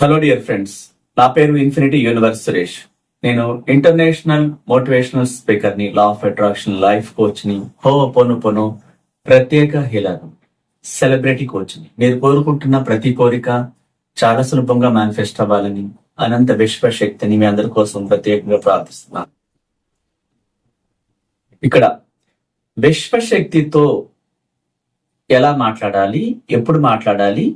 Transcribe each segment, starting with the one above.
Hello dear friends నా పేరు infinity universe Suresh. నేను ఇంటర్నేషనల్ మోటివేషనల్ స్పీకర్ని లా ఆఫ్ అట్రాక్షన్ లైఫ్ కోచ్ని హో పొను పొను ప్రత్యేక హీలర్ సెలబ్రిటీ కోచ్ని. మీరు కోరుకుంటున్న ప్రతి కోరిక చాలా సులభంగా మేనిఫెస్ట్ అవ్వాలని అనంత విశ్వ శక్తిని మీ అందరి కోసం ప్రత్యేకంగా ప్రార్థిస్తున్నాను. ఇక్కడ విశ్వశక్తితో ఎలా మాట్లాడాలి ఎప్పుడు మాట్లాడాలి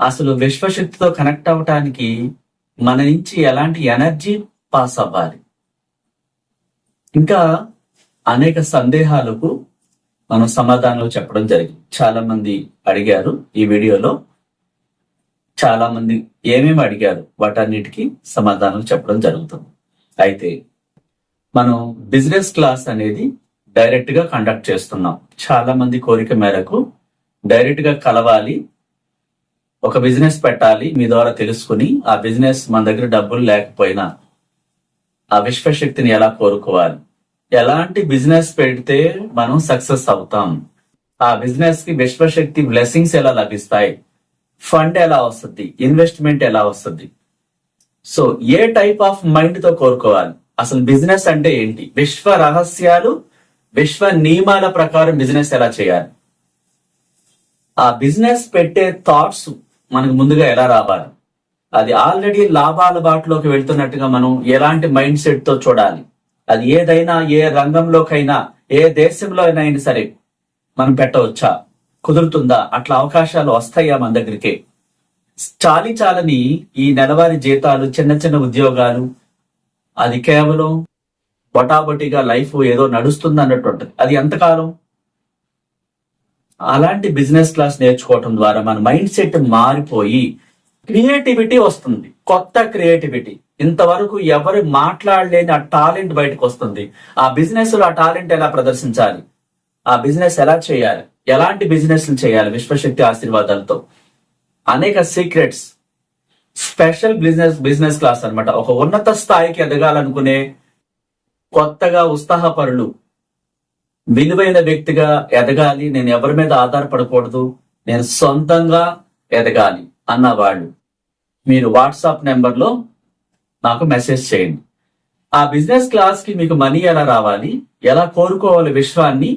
అసలు విశ్వశక్తితో కనెక్ట్ అవ్వటానికి మన నుంచి ఎలాంటి ఎనర్జీ పాస్ అవ్వాలి? ఇంకా అనేక సందేహాలకు మనం సమాధానాలు చెప్పడం జరిగింది. చాలా మంది అడిగారు ఈ వీడియోలో. చాలా మంది ఏమేమి అడిగారు? వాటన్నిటికీ సమాధానాలు చెప్పడం జరుగుతుంది. అయితే మనం బిజినెస్ క్లాస్ అనేది డైరెక్ట్గా కండక్ట్ చేస్తున్నాం. చాలా మంది కోరిక మేరకు డైరెక్ట్గా కలవాలి. ఒక బిజినెస్ పెట్టాలి మీ ద్వారా తెలుసుకుని ఆ బిజినెస్ మన దగ్గర డబ్బులు లేకపోయినా ఆ విశ్వశక్తిని ఎలా కోరుకోవాలి? ఎలాంటి బిజినెస్ పెడితే మనం సక్సెస్ అవుతాం? ఆ బిజినెస్కి విశ్వశక్తి బ్లెస్సింగ్స్ ఎలా లభిస్తాయి? ఫండ్ ఎలా వస్తుంది? ఇన్వెస్ట్మెంట్ ఎలా వస్తుంది? సో ఏ టైప్ ఆఫ్ మైండ్తో కోరుకోవాలి? అసలు బిజినెస్ అంటే ఏంటి? విశ్వ రహస్యాలు విశ్వ నియమాల ప్రకారం బిజినెస్ ఎలా చేయాలి? ఆ బిజినెస్ పెట్టే థాట్స్ మనకు ముందుగా ఎలా రావాలి? అది ఆల్రెడీ లాభాల బాటలోకి వెళ్తున్నట్టుగా మనం ఎలాంటి మైండ్ సెట్తో చూడాలి? అది ఏదైనా ఏ రంగంలోకైనా ఏ దేశంలో అయినా సరే మనం పెట్టవచ్చా? కుదురుతుందా? అట్లా అవకాశాలు వస్తాయా మన దగ్గరికి? చాలి చాలని ఈ నెలవారీ జీతాలు చిన్న చిన్న ఉద్యోగాలు అది కేవలం బొటాబొటిగా లైఫ్ ఏదో నడుస్తుంది అన్నట్టు ఉంటుంది అది ఎంతకాలం? అలాంటి బిజినెస్ క్లాస్ నేర్చుకోవటం ద్వారా మన మైండ్ సెట్ మారిపోయి క్రియేటివిటీ వస్తుంది. కొత్త క్రియేటివిటీ. ఇంతవరకు ఎవరు మాట్లాడలేని ఆ టాలెంట్ బయటకు వస్తుంది. ఆ బిజినెస్లో ఆ టాలెంట్ ఎలా ప్రదర్శించాలి? ఆ బిజినెస్ ఎలా చేయాలి? ఎలాంటి బిజినెస్ చేయాలి? విశ్వశక్తి ఆశీర్వాదాలతో. అనేక secrets. Special business business class అన్నమాట. ఒక ఉన్నత స్థాయికి ఎదగాలనుకునే కొత్తగా ఉత్సాహపరులు విలువైన వ్యక్తిగా ఎదగాలి నేను ఎవరి మీద ఆధారపడకూడదు నేను సొంతంగా ఎదగాలి అన్న వాళ్ళు మీరు వాట్సాప్ నెంబర్లో నాకు మెసేజ్ చేయండి. ఆ బిజినెస్ క్లాస్కి మీకు మనీ ఎలా రావాలి ఎలా కోరుకోవాలి విశ్వాన్ని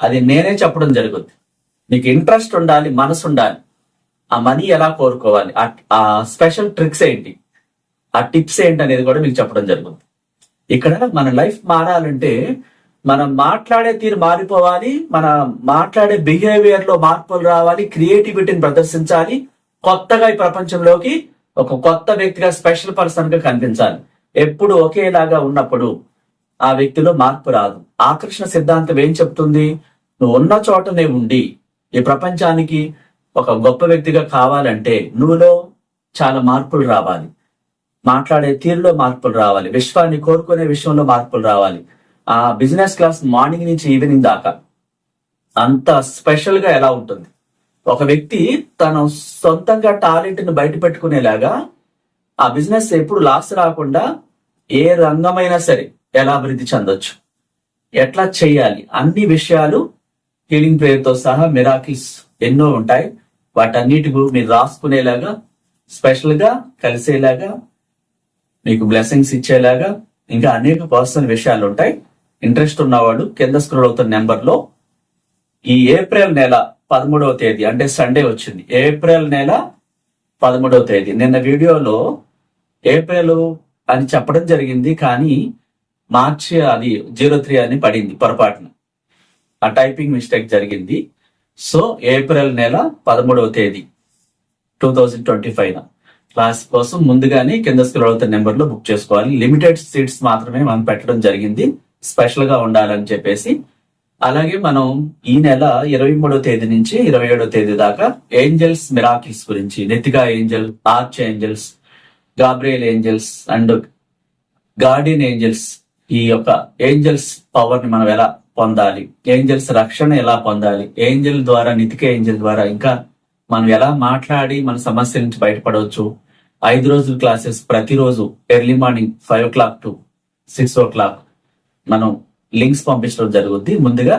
అది నేనే చెప్పడం జరుగుద్ది. మీకు ఇంట్రెస్ట్ ఉండాలి మనసు ఉండాలి. ఆ మనీ ఎలా కోరుకోవాలి ఆ స్పెషల్ ట్రిక్స్ ఏంటి ఆ టిప్స్ ఏంటి అనేది కూడా మీకు చెప్పడం జరుగుతుంది ఇక్కడ మన లైఫ్ మారాలంటే మనం మాట్లాడే తీరు మారిపోవాలి మన మాట్లాడే బిహేవియర్లో మార్పులు రావాలి క్రియేటివిటీని ప్రదర్శించాలి కొత్తగా ఈ ప్రపంచంలోకి ఒక కొత్త వ్యక్తిగా స్పెషల్ పర్సన్గా కనిపించాలి. ఎప్పుడు ఒకేలాగా ఉన్నప్పుడు ఆ వ్యక్తిలో మార్పు రాదు. ఆకర్షణ సిద్ధాంతం ఏం చెప్తుంది? నువ్వు ఉన్న చోటనే ఉండి ఈ ప్రపంచానికి ఒక గొప్ప వ్యక్తిగా కావాలంటే నువ్వులో చాలా మార్పులు రావాలి. మాట్లాడే తీరులో మార్పులు రావాలి. విశ్వాన్ని కోరుకునే విషయంలో మార్పులు రావాలి. ఆ బిజినెస్ క్లాస్ మార్నింగ్ నుంచి ఈవినింగ్ దాకా అంత స్పెషల్గా ఎలా ఉంటుంది? ఒక వ్యక్తి తన సొంతంగా టాలెంట్ను బయట పెట్టుకునేలాగా ఆ బిజినెస్ ఎప్పుడు లాస్ రాకుండా ఏ రంగమైనా సరే ఎలా అభివృద్ధి చెందొచ్చు? ఎట్లా చేయాలి? అన్ని విషయాలు హీలింగ్ ప్రేయర్తో సహా మిరాకిల్స్ ఎన్నో ఉంటాయి. వాటన్నిటి మీరు రాసుకునేలాగా స్పెషల్గా కలిసేలాగా మీకు బ్లెస్సింగ్స్ ఇచ్చేలాగా ఇంకా అనేక పర్సనల్ విషయాలు ఉంటాయి. ఇంట్రెస్ట్ ఉన్నవాడు కింద స్క్రోల్ అవుతున్న నెంబర్లో ఈ ఏప్రిల్ నెల పదమూడవ తేదీ అంటే సండే వచ్చింది. ఏప్రిల్ నెల పదమూడవ తేదీ. నిన్న వీడియోలో ఏప్రిల్ అని చెప్పడం జరిగింది కానీ మార్చి అది జీరో త్రీ అని పడింది పొరపాటున. ఆ టైపింగ్ మిస్టేక్ జరిగింది. సో ఏప్రిల్ నెల పదమూడవ తేదీ two thousand twenty five class కోసం ముందుగానే కింద స్క్రోల్ అవుతున్న నెంబర్లో బుక్ చేసుకోవాలి. లిమిటెడ్ సీట్స్ మాత్రమే మనం పెట్టడం జరిగింది. స్పెషల్గా ఉండాలని చెప్పేసి. అలాగే మనం ఈ నెల ఇరవై మూడో తేదీ నుంచి ఇరవై ఏడో తేదీ దాకా ఏంజల్స్ మిరాకిల్స్ గురించి నెతిగా angel archangels Gabriel angels and guardian angels ఈ యొక్క ఏంజల్స్ పవర్ని మనం ఎలా పొందాలి ఏంజల్స్ రక్షణ ఎలా పొందాలి ఏంజల్ ద్వారా నితిక ఏంజల్ ద్వారా ఇంకా మనం ఎలా మాట్లాడి మన సమస్య నుంచి బయటపడవచ్చు. ఐదు రోజుల క్లాసెస్ ప్రతిరోజు early morning five o'clock to six o'clock. మనం లింక్స్ పంపించడం జరుగుద్ది. ముందుగా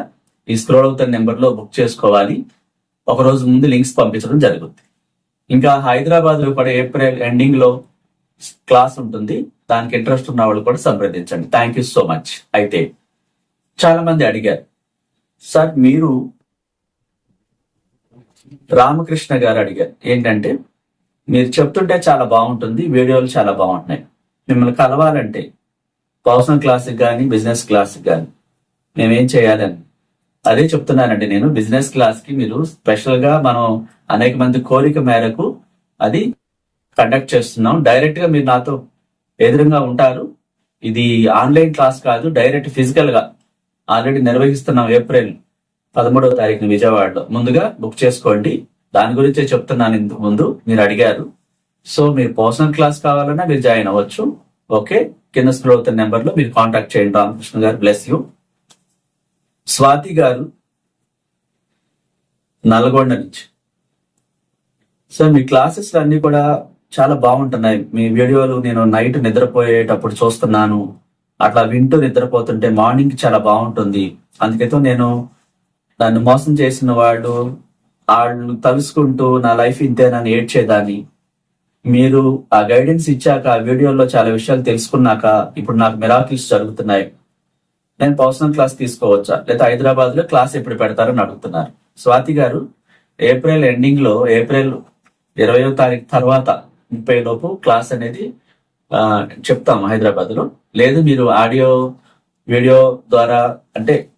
ఈ స్క్రోల్ అవుతున్న నెంబర్లో బుక్ చేసుకోవాలి. ఒక రోజు ముందు లింక్స్ పంపించడం జరుగుద్ది. ఇంకా హైదరాబాద్లో కూడా ఏప్రిల్ ఎండింగ్లో క్లాస్ ఉంటుంది. దానికి ఇంట్రెస్ట్ ఉన్న వాళ్ళు కూడా సంప్రదించండి. థ్యాంక్ యూ సో మచ్ అయితే చాలా మంది అడిగారు సార్ మీరు రామకృష్ణ గారు అడిగారు ఏంటంటే మీరు చెప్తుంటే చాలా బాగుంటుంది వీడియోలు చాలా బాగుంటున్నాయి. మిమ్మల్ని కలవాలంటే పర్సనల్ క్లాస్కి కానీ బిజినెస్ క్లాస్కి కానీ మేమేం చేయాలని అదే చెప్తున్నానండి నేను బిజినెస్ క్లాస్కి మీరు స్పెషల్గా మనం అనేక మంది కోరిక మేరకు అది కండక్ట్ చేస్తున్నాం. డైరెక్ట్గా మీరు నాతో ఎదురుగా ఉంటారు. ఇది ఆన్లైన్ క్లాస్ కాదు డైరెక్ట్ ఫిజికల్గా ఆల్రెడీ నిర్వహిస్తున్నాం ఏప్రిల్ పదమూడవ తారీఖున విజయవాడలో. ముందుగా బుక్ చేసుకోండి. దాని గురించే చెప్తున్నాను ఇంతకు ముందు మీరు అడిగారు. సో మీరు పర్సనల్ క్లాస్ కావాలన్నా మీరు జాయిన్ అవ్వచ్చు. ఓకే? కింద స్క్రోల్ అవుతున్న నెంబర్లో మీరు కాంటాక్ట్ చేయండి. రామకృష్ణ గారు బ్లెస్ యూ స్వాతి గారు నల్గొండ నుంచి. సో మీ క్లాసెస్ అన్ని కూడా చాలా బాగుంటున్నాయి. మీ వీడియోలు నేను నైట్ నిద్రపోయేటప్పుడు చూస్తున్నాను. అట్లా వింటూ నిద్రపోతుంటే మార్నింగ్ చాలా బాగుంటుంది. అందుకైతే నేను నన్ను మోసం చేసిన వాళ్ళు వాళ్ళు తలుసుకుంటూ నా లైఫ్ ఇంతే నన్ను ఏడ్చేదాన్ని. మీరు ఆ గైడెన్స్ ఇచ్చాక ఆ వీడియోలో చాలా విషయాలు తెలుసుకున్నాక ఇప్పుడు నాకు మిరాకిల్స్ జరుగుతున్నాయి. నేను పర్సనల్ క్లాస్ తీసుకోవచ్చా? లేదా హైదరాబాద్లో క్లాస్ ఎప్పుడు పెడతారని అడుగుతున్నారు. స్వాతి గారు ఏప్రిల్ ఎండింగ్లో ఏప్రిల్ ఇరవయో తారీఖు తర్వాత ముప్పై లోపు క్లాస్ అనేది చెప్తాం హైదరాబాద్లో లేదు మీరు ఆడియో వీడియో ద్వారా అంటే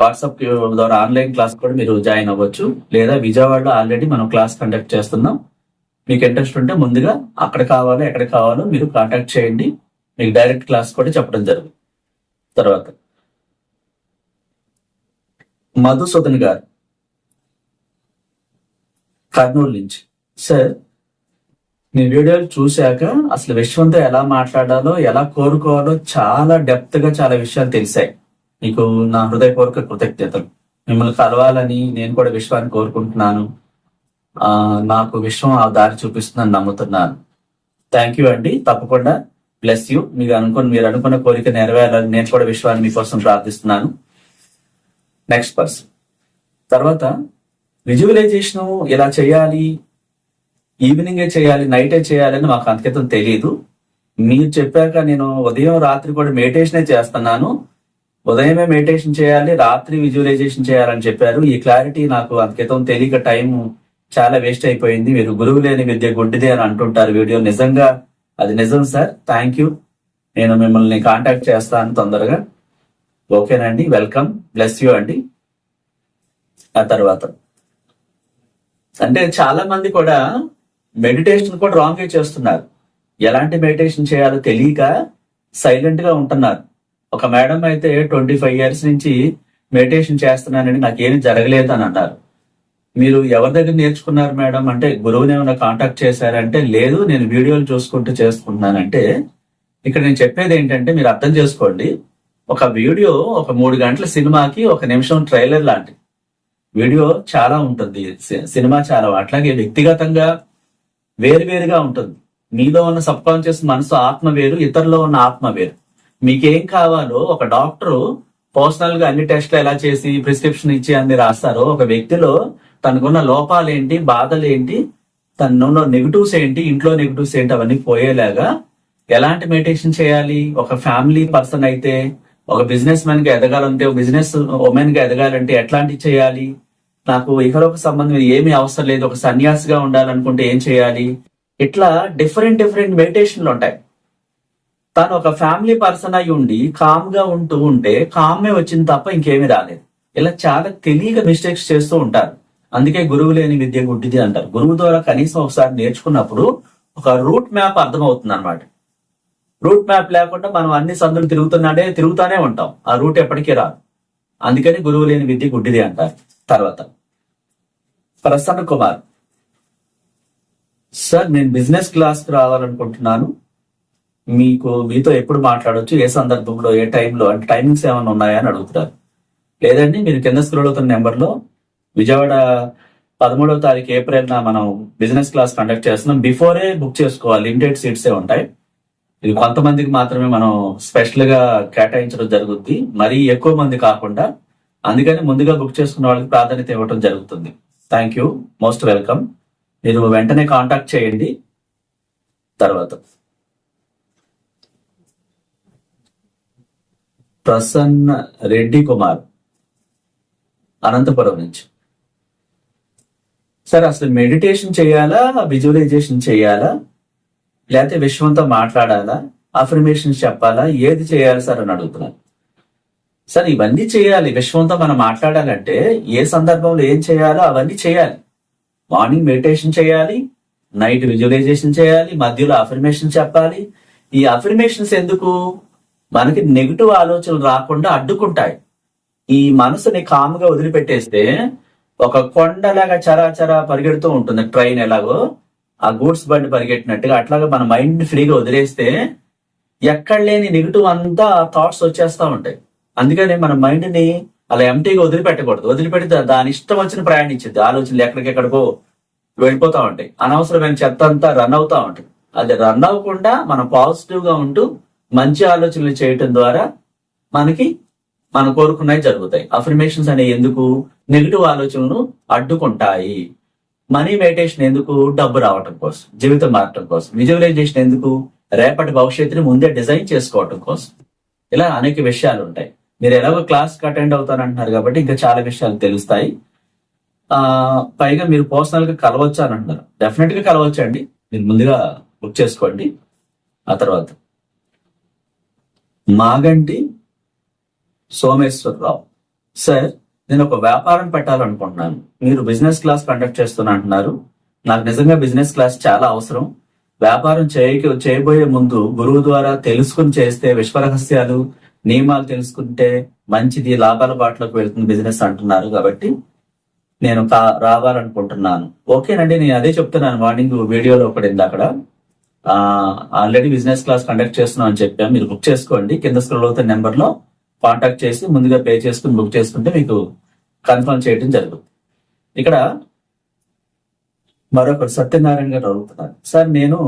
వాట్సాప్ ద్వారా ఆన్లైన్ క్లాస్ కూడా మీరు జాయిన్ అవ్వచ్చు. లేదా విజయవాడలో ఆల్రెడీ మనం క్లాస్ కండక్ట్ చేస్తున్నాం. మీకు ఇంట్రెస్ట్ ఉంటే ముందుగా అక్కడ కావాలో ఎక్కడ కావాలో మీరు కాంటాక్ట్ చేయండి. మీకు డైరెక్ట్ క్లాస్ కూడా చెప్పడం జరుగుతుంది. తర్వాత మధుసూదన్ గారు కర్నూలు నుంచి. సార్ మీ వీడియోలు చూశాక అసలు విశ్వంతో ఎలా మాట్లాడాలో ఎలా కోరుకోవాలో చాలా డెప్త్గా చాలా విషయాలు తెలిసాయి. మీకు నా హృదయపూర్వక కృతజ్ఞతలు. మిమ్మల్ని కలవాలని నేను కూడా విశ్వాన్ని కోరుకుంటున్నాను. నాకు విశ్వం ఆ దారి చూపిస్తుందని నమ్ముతున్నాను. థ్యాంక్ యూ అండి. తప్పకుండా బ్లెస్ యూ మీరు అనుకున్న మీరు అనుకున్న కోరిక నెరవేరాలని నేను కూడా విశ్వాన్ని మీకోసం ప్రార్థిస్తున్నాను. నెక్స్ట్ పర్సన్ తర్వాత విజువలైజేషన్ ఇలా చేయాలి? ఈవినింగే చేయాలి? నైటే చేయాలని మాకు అంతకితం తెలియదు మీరు చెప్పాక నేను ఉదయం రాత్రి కూడా మెడిటేషనే చేస్తున్నాను. ఉదయమే మెడిటేషన్ చేయాలి రాత్రి విజువలైజేషన్ చేయాలని చెప్పారు. ఈ క్లారిటీ నాకు అంతకితం తెలియక టైం చాలా వేస్ట్ అయిపోయింది. మీరు గురువు లేని విద్య గుడ్డిదే అని అంటుంటారు వీడియో. నిజంగా అది నిజం సార్. థ్యాంక్ యూ నేను మిమ్మల్ని కాంటాక్ట్ చేస్తాను తొందరగా. ఓకేనండి వెల్కమ్ బ్లెస్ యూ అండి. ఆ తర్వాత అంటే చాలా మంది కూడా మెడిటేషన్ కూడా రాంగ్ చేస్తున్నారు. ఎలాంటి మెడిటేషన్ చేయాలో తెలియక సైలెంట్గా ఉంటున్నారు. ఒక మేడం అయితే ట్వంటీ ఫైవ్ ఇయర్స్ నుంచి మెడిటేషన్ చేస్తున్నానని నాకేమీ జరగలేదు అని అన్నారు. మీరు ఎవరి దగ్గర నేర్చుకున్నారు మేడం? అంటే గురువుని ఏమైనా కాంటాక్ట్ చేశారంటే లేదు నేను వీడియోలు చూసుకుంటూ చేసుకుంటున్నానంటే ఇక్కడ నేను చెప్పేది ఏంటంటే మీరు అర్థం చేసుకోండి. ఒక వీడియో ఒక మూడు గంటల సినిమాకి ఒక నిమిషం ట్రైలర్ లాంటి వీడియో చాలా ఉంటుంది. సినిమా చాలా అట్లాగే వ్యక్తిగతంగా వేరువేరుగా ఉంటుంది. మీలో ఉన్న సబ్ కాన్షియస్ మనసు ఆత్మ వేరు ఇతరులో ఉన్న ఆత్మ వేరు. మీకేం కావాలో ఒక డాక్టర్ పర్సనల్గా అన్ని టెస్ట్లు ఎలా చేసి ప్రిస్క్రిప్షన్ ఇచ్చి అన్ని రాస్తారో ఒక వ్యక్తిలో తనకున్న లోపాలు ఏంటి బాధలు ఏంటి తనలో నెగిటివ్స్ ఏంటి ఇంట్లో నెగిటివ్స్ ఏంటి అవన్నీ పోయేలాగా ఎలాంటి మెడిటేషన్ చేయాలి? ఒక ఫ్యామిలీ పర్సన్ అయితే ఒక బిజినెస్ మ్యాన్గా ఎదగాలంటే ఒక బిజినెస్ ఉమెన్గా ఎదగాలంటే ఎట్లాంటివి చేయాలి? నాకు ఇకలోక సంబంధం ఏమీ అవసరం లేదు ఒక సన్యాసిగా ఉండాలనుకుంటే ఏం చేయాలి? ఇట్లా డిఫరెంట్ డిఫరెంట్ మెడిటేషన్లు ఉంటాయి. తను ఒక ఫ్యామిలీ పర్సన్ అయి ఉండి కామ్గా ఉంటూ ఉంటే కామే వచ్చింది తప్ప ఇంకేమీ రాలేదు. ఇలా చాలా తెలియక మిస్టేక్స్ చేస్తూ ఉంటారు. అందుకే గురువు లేని విద్య గుడ్డిది అంటారు. గురువు ద్వారా కనీసం ఒకసారి నేర్చుకున్నప్పుడు ఒక రూట్ మ్యాప్ అర్థమవుతుంది అనమాట రూట్ మ్యాప్ లేకుండా మనం అన్ని సందులు తిరుగుతున్నాడే తిరుగుతానే ఉంటాం. ఆ రూట్ ఎప్పటికీ రాదు. అందుకని గురువు లేని విద్య గుడ్డిది అంటారు. తర్వాత ప్రసన్న కుమార్. సార్ నేను బిజినెస్ క్లాస్కి రావాలనుకుంటున్నాను. మీకు మీతో ఎప్పుడు మాట్లాడొచ్చు? ఏ సందర్భంలో ఏ టైంలో అంటే టైమింగ్స్ ఏమైనా ఉన్నాయా? అని అడుగుతున్నారు. లేదండి మీరు కింద స్క్రోల్ అవుతున్న నెంబర్లో విజయవాడ పదమూడవ తారీఖు ఏప్రిల్ నా మనం బిజినెస్ క్లాస్ కండక్ట్ చేస్తున్నాం. బిఫోరే బుక్ చేసుకోవాలి లిమిటెడ్ సీట్సే ఉంటాయి. ఇది కొంతమందికి మాత్రమే మనం స్పెషల్గా కేటాయించడం జరుగుద్ది. మరీ ఎక్కువ మంది కాకుండా అందుకని ముందుగా బుక్ చేసుకున్న వాళ్ళకి ప్రాధాన్యత ఇవ్వడం జరుగుతుంది. థ్యాంక్ యూ మోస్ట్ వెల్కమ్ మీరు వెంటనే కాంటాక్ట్ చేయండి. తర్వాత. ప్రసన్న రెడ్డి కుమార్ అనంతపురం నుంచి. సార్ అసలు మెడిటేషన్ చేయాలా? విజువలైజేషన్ చేయాలా? లేకపోతే విశ్వంతో మాట్లాడాలా? అఫర్మేషన్ చెప్పాలా? ఏది చేయాలి సార్ అని అడుగుతున్నాను సార్ ఇవన్నీ చేయాలి. విశ్వంతో మనం మాట్లాడాలంటే ఏ సందర్భంలో ఏం చేయాలో అవన్నీ చేయాలి. మార్నింగ్ మెడిటేషన్ చేయాలి నైట్ విజువలైజేషన్ చేయాలి మధ్యలో అఫర్మేషన్ చెప్పాలి. ఈ అఫర్మేషన్స్ ఎందుకు? మనకి నెగిటివ్ ఆలోచనలు రాకుండా అడ్డుకుంటాయి. ఈ మనసుని కాముగా వదిలిపెట్టేస్తే ఒక కొండలాగా చరాచరా పరిగెడుతూ ఉంటుంది. ట్రైన్ ఎలాగో ఆ గూడ్స్ బండి పరిగెట్టినట్టుగా అట్లాగా మన మైండ్ ఫ్రీగా వదిలేస్తే ఎక్కడ లేని నెగిటివ్ అంతా థాట్స్ వచ్చేస్తా ఉంటాయి. అందుకని మన మైండ్ని అలా ఎంటీగా వదిలిపెట్టకూడదు. వదిలిపెడితే దాని ఇష్టం వచ్చిన ప్రయాణించింది ఆలోచనలు ఎక్కడికెక్కడికో వెళ్ళిపోతా ఉంటాయి. అనవసరమైన చెత్త అంతా రన్ అవుతూ ఉంటాయి అది రన్ అవ్వకుండా మనం పాజిటివ్గా ఉంటూ మంచి ఆలోచనలు చేయటం ద్వారా మనకి మనం కోరుకున్నవి జరుగుతాయి. అఫర్మేషన్స్ అనేవి ఎందుకు? నెగిటివ్ ఆలోచనలు అడ్డుకుంటాయి. మనీ మెడిటేషన్ ఎందుకు? డబ్బు రావటం కోసం జీవితం మారటం కోసం. విజువలైజేషన్ ఎందుకు? రేపటి భవిష్యత్తుని ముందే డిజైన్ చేసుకోవటం కోసం. ఇలా అనేక విషయాలు ఉంటాయి. మీరు ఎలాగో క్లాస్ అటెండ్ అవుతారంటున్నారు కాబట్టి ఇంకా చాలా విషయాలు తెలుస్తాయి. ఆ పైగా మీరు పర్సనల్గా కలవచ్చు అని అంటున్నారు. డెఫినెట్గా కలవచ్చు అండి మీరు ముందుగా బుక్ చేసుకోండి. ఆ తర్వాత మాగంటి సోమేశ్వరరావు. సార్ నేను ఒక వ్యాపారం పెట్టాలనుకుంటున్నాను. మీరు బిజినెస్ క్లాస్ కండక్ట్ చేస్తున్నా అంటున్నారు. నాకు నిజంగా బిజినెస్ క్లాస్ చాలా అవసరం. వ్యాపారం చేయక చేయబోయే ముందు గురువు ద్వారా తెలుసుకుని చేస్తే విశ్వరహస్యాలు నియమాలు తెలుసుకుంటే మంచిది లాభాల బాటలోకి వెళ్తుంది బిజినెస్ అంటున్నారు కాబట్టి నేను రావాలనుకుంటున్నాను. ఓకేనండి నేను అదే చెప్తున్నాను. మార్నింగ్ వీడియోలో ఒకటి అక్కడ. ఆల్రెడీ బిజినెస్ క్లాస్ కండక్ట్ చేస్తున్నాం అని చెప్పాను. మీరు బుక్ చేసుకోండి. కింద స్క్రోల్ అవుతున్న నెంబర్లో కాంటాక్ట్ చేసి ముందుగా పే చేసుకుని బుక్ చేసుకుంటే మీకు కన్ఫర్మ్ చేయడం జరుగుతుంది. ఇక్కడ మరొకరు సత్యనారాయణ గారు అడుగుతున్నారు. సార్ నేను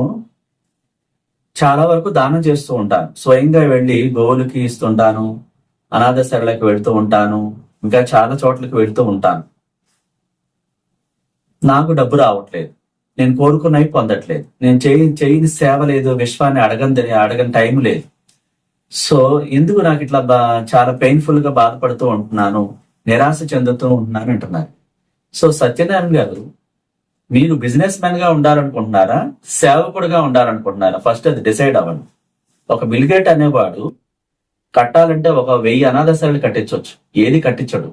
చాలా వరకు దానం చేస్తూ ఉంటాను. స్వయంగా వెళ్ళి గోవులకి ఇస్తుంటాను అనాథ శరణలకు వెళ్తూ ఉంటాను ఇంకా చాలా చోట్లకి వెళ్తూ ఉంటాను. నాకు డబ్బు రావట్లేదు. నేను కోరుకున్నవి పొందట్లేదు. నేను చేయి చేయని సేవ లేదు విశ్వాన్ని అడగని అడగని టైం లేదు. సో ఎందుకు నాకు ఇట్లా బా- చాలా పెయిన్ఫుల్గా బాధపడుతూ ఉంటున్నాను నిరాశ చెందుతూ ఉంటున్నాను అంటున్నారు. సో సత్యనారాయణ గారు మీరు బిజినెస్ మ్యాన్గా ఉండాలనుకుంటున్నారా సేవకుడుగా ఉండాలనుకుంటున్నారా? ఫస్ట్ అది డిసైడ్ అవ్వండి. ఒక బిల్గేట్ అనేవాడు కట్టాలంటే ఒక వెయ్యి అనాథశాలను కట్టించవచ్చు ఏది కట్టించడు.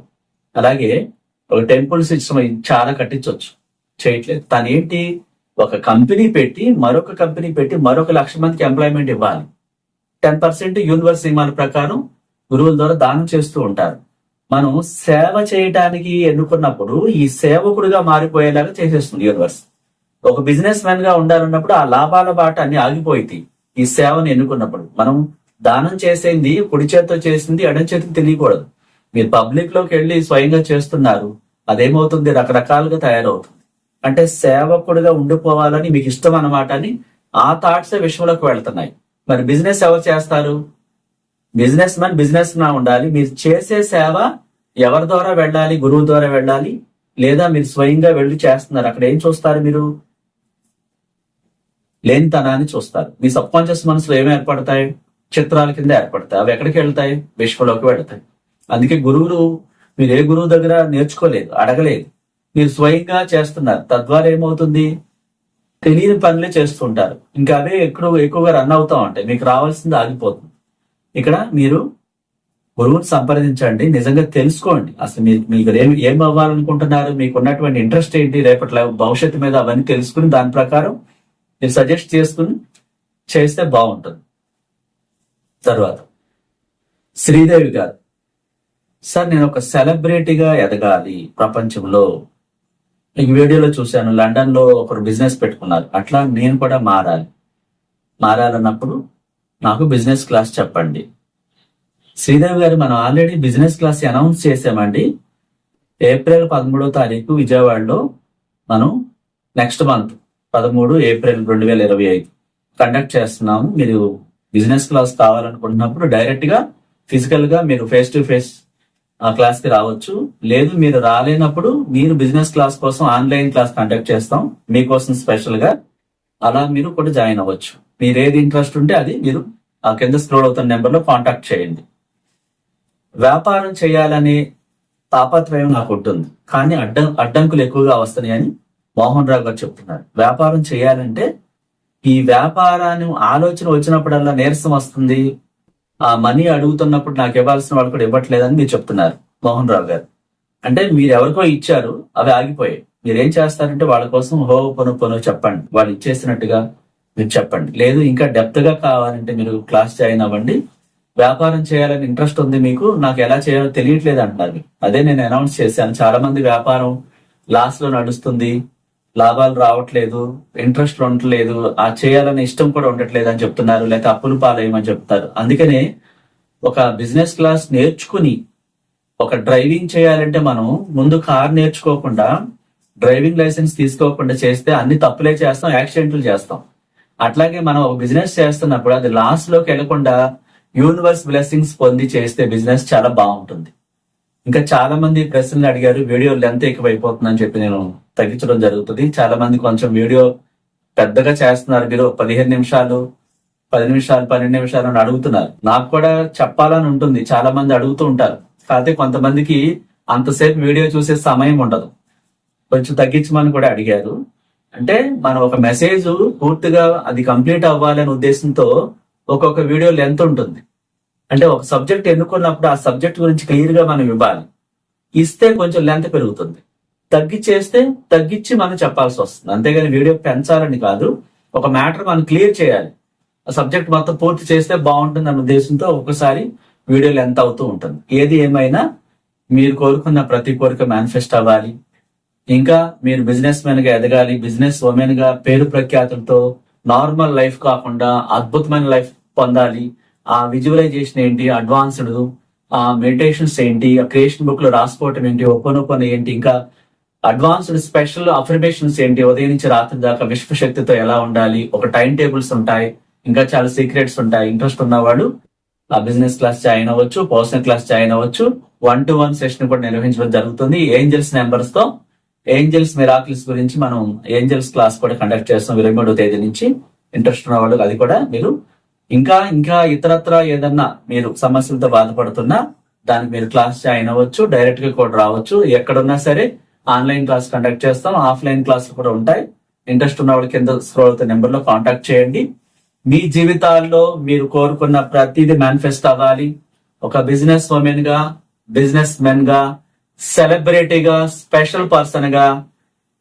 అలాగే ఒక టెంపుల్ సిస్టమ్ చాలా కట్టించవచ్చు చేయట్లేదు. తనేంటి? ఒక కంపెనీ పెట్టి మరొక కంపెనీ పెట్టి మరొక లక్ష మందికి ఎంప్లాయ్మెంట్ ఇవ్వాలి. టెన్ పర్సెంట్ యూనివర్స్ నియమాల ప్రకారం గురువుల ద్వారా దానం చేస్తూ ఉంటారు. మనం సేవ చేయటానికి ఎన్నుకున్నప్పుడు ఈ సేవకుడిగా మారిపోయేలాగా చేసేస్తుంది యూనివర్స్ ఒక బిజినెస్ మ్యాన్గా ఉండాలన్నప్పుడు ఆ లాభాల బాట అన్ని ఆగిపోయింది ఈ సేవను ఎన్నుకున్నప్పుడు. మనం దానం చేసేది కుడి చేతితో చేసింది ఎడం చేతికి తెలియకూడదు. మీరు పబ్లిక్లోకి వెళ్ళి స్వయంగా చేస్తున్నారు అదేమవుతుంది? రకరకాలుగా తయారవుతుంది. అంటే సేవకుడుగా ఉండిపోవాలని మీకు ఇష్టం అన్నమాట అని ఆ థాట్సే విషయంలోకి వెళ్తున్నాయి. మరి బిజినెస్ ఎవరు చేస్తారు? బిజినెస్ మ్యాన్ బిజినెస్ మ్యాన్ ఉండాలి. మీరు చేసే సేవ ఎవరి ద్వారా వెళ్ళాలి? గురువు ద్వారా వెళ్ళాలి? లేదా మీరు స్వయంగా వెళ్ళి చేస్తున్నారు? అక్కడ ఏం చూస్తారు మీరు? లేనితనాన్ని చూస్తారు. మీ సబ్ కాన్షియస్ మనసులో ఏమి ఏర్పడతాయి? చిత్రాల కింద ఏర్పడతాయి. అవి ఎక్కడికి వెళ్తాయి? విశ్వలోకి వెళ్తాయి. అందుకే గురువులు మీరు ఏ గురువు దగ్గర నేర్చుకోలేదు అడగలేదు. మీరు స్వయంగా చేస్తున్నారు. తద్వారా ఏమవుతుంది? తెలియని పనులే చేస్తుంటారు. ఇంకా అదే ఎక్కువ ఎక్కువగా రన్ అవుతా ఉంటాయి. మీకు రావాల్సింది ఆగిపోతుంది. ఇక్కడ మీరు గురువుని సంప్రదించండి. నిజంగా తెలుసుకోండి. అసలు మీరు మీకు ఏం ఏం అవ్వాలనుకుంటున్నారు? మీకు ఉన్నటువంటి ఇంట్రెస్ట్ ఏంటి? రేపటి భవిష్యత్తు మీద అవన్నీ తెలుసుకుని దాని ప్రకారం మీరు సజెస్ట్ చేసుకుని చేస్తే బాగుంటుంది. తర్వాత శ్రీదేవి గారు సార్ నేను ఒక సెలబ్రిటీగా ఎదగాలి. ప్రపంచంలో ఈ వీడియోలో చూశాను లండన్లో ఒకరు బిజినెస్ పెట్టుకున్నారు. అట్లా నేను కూడా మారాలి. మారాలన్నప్పుడు నాకు బిజినెస్ క్లాస్ చెప్పండి. శ్రీదేవి గారు మనం ఆల్రెడీ బిజినెస్ క్లాస్ అనౌన్స్ చేసామండి. ఏప్రిల్ పదమూడో తారీఖు విజయవాడలో మనం నెక్స్ట్ మంత్ పదమూడు ఏప్రిల్ రెండు వేల ఇరవై ఐదు కండక్ట్ చేస్తున్నాము. మీరు బిజినెస్ క్లాస్ కావాలనుకుంటున్నప్పుడు డైరెక్ట్గా ఫిజికల్గా మీరు ఫేస్ టు ఫేస్ ఆ క్లాస్కి రావచ్చు. లేదు మీరు రాలేనప్పుడు మీరు బిజినెస్ క్లాస్ కోసం ఆన్లైన్ క్లాస్ కండక్ట్ చేస్తాం. మీకోసం స్పెషల్గా. అలా మీరు కూడా జాయిన్ అవ్వచ్చు. మీరు ఏది ఇంట్రెస్ట్ ఉంటే అది మీరు ఆ కింద స్క్రోల్ అవుతున్న నెంబర్లో కాంటాక్ట్ చేయండి. వ్యాపారం చేయాలనే తాపత్రయం నాకు ఉంటుంది. కానీ అడ్డం అడ్డంకులు ఎక్కువగా వస్తున్నాయని మోహన్ రావు గారు చెప్తున్నారు. వ్యాపారం చేయాలంటే ఈ వ్యాపారాన్ని ఆలోచన వచ్చినప్పుడల్లా నీరసం వస్తుంది. ఆ మనీ అడుగుతున్నప్పుడు నాకు ఇవ్వాల్సిన వాళ్ళు కూడా ఇవ్వట్లేదని మీరు చెప్తున్నారు మోహన్ రావు గారు. అంటే మీరు ఎవరికో ఇచ్చారు అవి ఆగిపోయాయి. మీరేం చేస్తారంటే వాళ్ళ కోసం హో పొను పొను చెప్పండి. వాళ్ళు ఇచ్చేసినట్టుగా మీరు చెప్పండి. లేదు ఇంకా డెప్త్గా కావాలంటే మీరు క్లాస్ జాయిన్ అవ్వండి. వ్యాపారం చేయాలని ఇంట్రెస్ట్ ఉంది మీకు నాకు ఎలా చేయాలో తెలియట్లేదు అంటున్నారు. అదే నేను అనౌన్స్ చేశాను. చాలా మంది వ్యాపారం లాస్లో నడుస్తుంది. లాభాలు రావట్లేదు ఇంట్రెస్ట్ ఉండట్లేదు ఆ చేయాలనే ఇష్టం కూడా ఉండట్లేదు అని చెప్తున్నారు లేకపోతే అప్పులు పాలేయమని చెప్తారు. అందుకనే ఒక బిజినెస్ క్లాస్ నేర్చుకుని ఒక డ్రైవింగ్ చేయాలంటే మనం ముందు కార్ నేర్చుకోకుండా డ్రైవింగ్ లైసెన్స్ తీసుకోకుండా చేస్తే అన్ని తప్పులే చేస్తాం యాక్సిడెంట్లు చేస్తాం. అట్లాగే మనం ఒక బిజినెస్ చేస్తున్నప్పుడు అది లాస్లోకి వెళ్ళకుండా యూనివర్స్ బ్లెస్సింగ్స్ పొంది చేస్తే బిజినెస్ చాలా బాగుంటుంది. ఇంకా చాలా మంది ప్రశ్నలు అడిగారు వీడియో లెంత్ ఎక్కువైపోతుందని చెప్పి నేను తగ్గించడం జరుగుతుంది. చాలా మంది కొంచెం వీడియో పెద్దగా చేస్తున్నారు. మీరు పదిహేను నిమిషాలు పది నిమిషాలు పన్నెండు నిమిషాలు అని అడుగుతున్నారు. నాకు కూడా చెప్పాలని ఉంటుంది. చాలా మంది అడుగుతూ ఉంటారు. కాకపోతే కొంతమందికి అంతసేపు వీడియో చూసే సమయం ఉండదు. కొంచెం తగ్గించమని కూడా అడిగారు. అంటే మనం ఒక మెసేజ్ పూర్తిగా అది కంప్లీట్ అవ్వాలనే ఉద్దేశంతో ఒక్కొక్క వీడియో లెంత్ ఉంటుంది. అంటే ఒక సబ్జెక్ట్ ఎన్నుకున్నప్పుడు ఆ సబ్జెక్ట్ గురించి క్లియర్గా మనం ఇవ్వాలి. ఇస్తే కొంచెం లెంత్ పెరుగుతుంది. తగ్గిచ్చేస్తే తగ్గించి మనం చెప్పాల్సి వస్తుంది. అంతేగాని వీడియో పెంచాలని కాదు. ఒక మ్యాటర్ మనం క్లియర్ చేయాలి. ఆ సబ్జెక్ట్ మొత్తం పూర్తి చేస్తే బాగుంటుంది అన్న ఉద్దేశంతో ఒకసారి వీడియో లెంత్ అవుతూ ఉంటుంది. ఏది ఏమైనా మీరు కోరుకున్న ప్రతి కోరిక మేనిఫెస్ట్ అవ్వాలి. ఇంకా మీరు బిజినెస్ మెన్గా ఎదగాలి. బిజినెస్ ఉమెన్గా పేరు ప్రఖ్యాతులతో నార్మల్ లైఫ్ కాకుండా అద్భుతమైన లైఫ్ పొందాలి. ఆ విజువలైజేషన్ ఏంటి? అడ్వాన్స్డ్ ఆ మెడిటేషన్స్ ఏంటి? ఆ క్రియేషన్ బుక్లో రాసుకోవటం ఏంటి? ఓపెన్ ఓపెన్ ఏంటి? ఇంకా అడ్వాన్స్డ్ స్పెషల్ అఫర్మేషన్స్ ఏంటి? ఉదయం నుంచి రాత్రి దాకా విశ్వశక్తితో ఎలా ఉండాలి? ఒక టైం టేబుల్స్ ఉంటాయి. ఇంకా చాలా సీక్రెట్స్ ఉంటాయి. ఇంట్రెస్ట్ ఉన్నవాడు ఆ బిజినెస్ క్లాస్ జాయిన్ అవ్వచ్చు పర్సనల్ క్లాస్ జాయిన్ అవ్వచ్చు. వన్ టు వన్ సెషన్ కూడా నిర్వహించడం జరుగుతుంది. ఏంజల్స్ నెంబర్స్తో ఏంజల్స్ మిరాకిల్స్ గురించి మనం ఏంజల్స్ క్లాస్ కూడా కండక్ట్ చేస్తాం ఇరవై మూడో తేదీ నుంచి. ఇంట్రెస్ట్ ఉన్న వాళ్ళు అది కూడా మీరు ఇంకా ఇంకా ఇతరత్ర ఏదన్నా మీరు సమస్యలతో బాధపడుతున్నా దానికి మీరు క్లాస్ జాయిన్ అవ్వచ్చు డైరెక్ట్గా కూడా రావచ్చు. ఎక్కడున్నా సరే ఆన్లైన్ క్లాస్ కండక్ట్ చేస్తాం. ఆఫ్లైన్ క్లాసులు కూడా ఉంటాయి. ఇంట్రెస్ట్ ఉన్న వాళ్ళ కింద స్క్రోల్ అవుతున్న నెంబర్లో కాంటాక్ట్ చేయండి. మీ జీవితాల్లో మీరు కోరుకున్న ప్రతిదీ మేనిఫెస్ట్ అవ్వాలి. ఒక బిజినెస్ ఉమెన్గా బిజినెస్ మెన్గా సెలబ్రిటీగా స్పెషల్ పర్సన్గా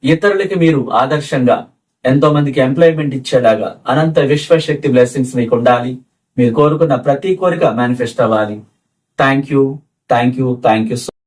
ఇతరులకి మీరు ఆదర్శంగా ఎంతో మందికి ఎంప్లాయ్మెంట్ ఇచ్చేలాగా అనంత విశ్వశక్తి బ్లెస్సింగ్స్ మీకు ఉండాలి. మీరు కోరుకున్న ప్రతి కోరిక మేనిఫెస్ట్ అవ్వాలి. Thank you thank you thank you